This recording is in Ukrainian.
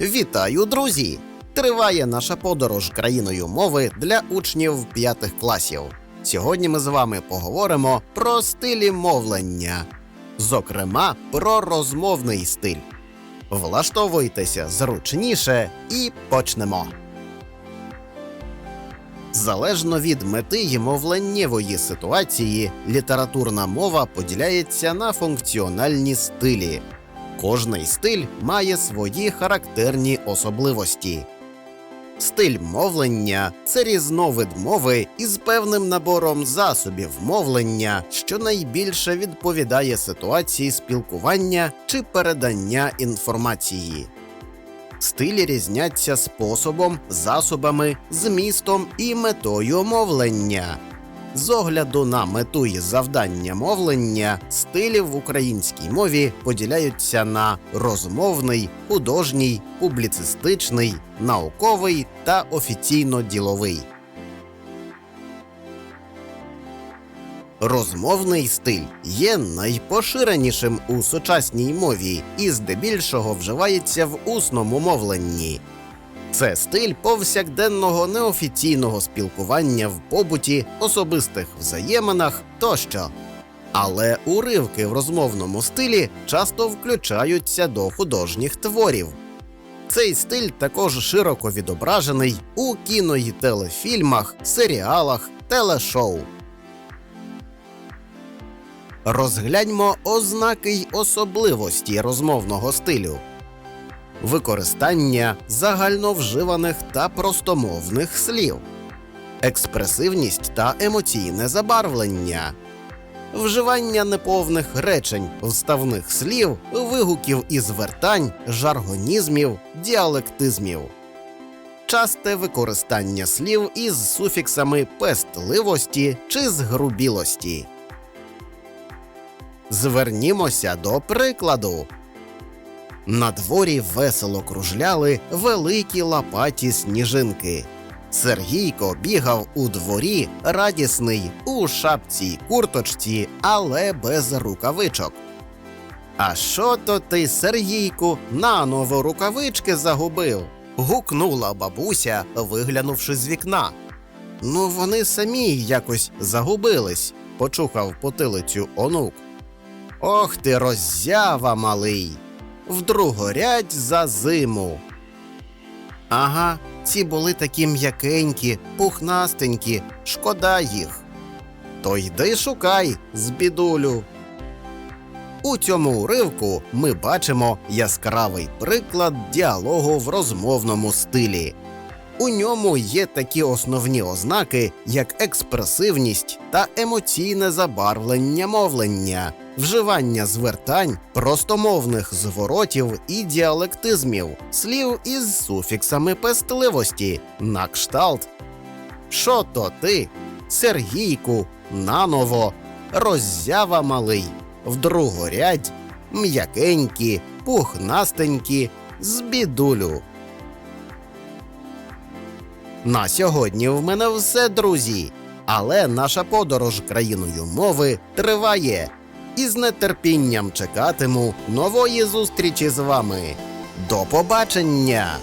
Вітаю, друзі! Триває наша подорож країною мови для учнів п'ятих класів. Сьогодні ми з вами поговоримо про стилі мовлення, зокрема про розмовний стиль. Влаштовуйтеся зручніше і почнемо. Залежно від мети й мовленнєвої ситуації, літературна мова поділяється на функціональні стилі. Кожний стиль має свої характерні особливості. Стиль мовлення це різновид мови із певним набором засобів мовлення, що найбільше відповідає ситуації спілкування чи передання інформації. Стилі різняться способом, засобами, змістом і метою мовлення. З огляду на мету і завдання мовлення, стилі в українській мові поділяються на розмовний, художній, публіцистичний, науковий та офіційно-діловий. Розмовний стиль є найпоширенішим у сучасній мові і здебільшого вживається в усному мовленні. Це стиль повсякденного неофіційного спілкування в побуті, особистих взаєминах тощо. Але уривки в розмовному стилі часто включаються до художніх творів. Цей стиль також широко відображений у кіно й телефільмах, серіалах, телешоу. Розгляньмо ознаки й особливості розмовного стилю використання загальновживаних та простомовних слів, експресивність та емоційне забарвлення, вживання неповних речень, вставних слів, вигуків і звертань, жаргонізмів, діалектизмів. Часте використання слів із суфіксами пестливості чи згрубілості. Звернімося до прикладу. На дворі весело кружляли великі лапаті сніжинки. Сергійко бігав у дворі радісний у шапці курточці, але без рукавичок. А що то ти, Сергійку, наново рукавички загубив? гукнула бабуся, виглянувши з вікна. Ну, вони самі якось загубились, почухав потилицю онук. Ох ти, роззява малий! В другорядь за зиму. Ага, ці були такі м'якенькі, пухнастенькі, шкода їх. То йди шукай, збідулю. У цьому уривку ми бачимо яскравий приклад діалогу в розмовному стилі. У ньому є такі основні ознаки, як експресивність та емоційне забарвлення мовлення, вживання звертань, простомовних зворотів і діалектизмів, слів із суфіксами пестливості, на кшталт. Що то ти, Сергійку, наново, роззява малий, в другорядь, м'якенькі, пухнастенькі, збідулю. На сьогодні в мене все, друзі. Але наша подорож країною мови триває. І з нетерпінням чекатиму нової зустрічі з вами. До побачення!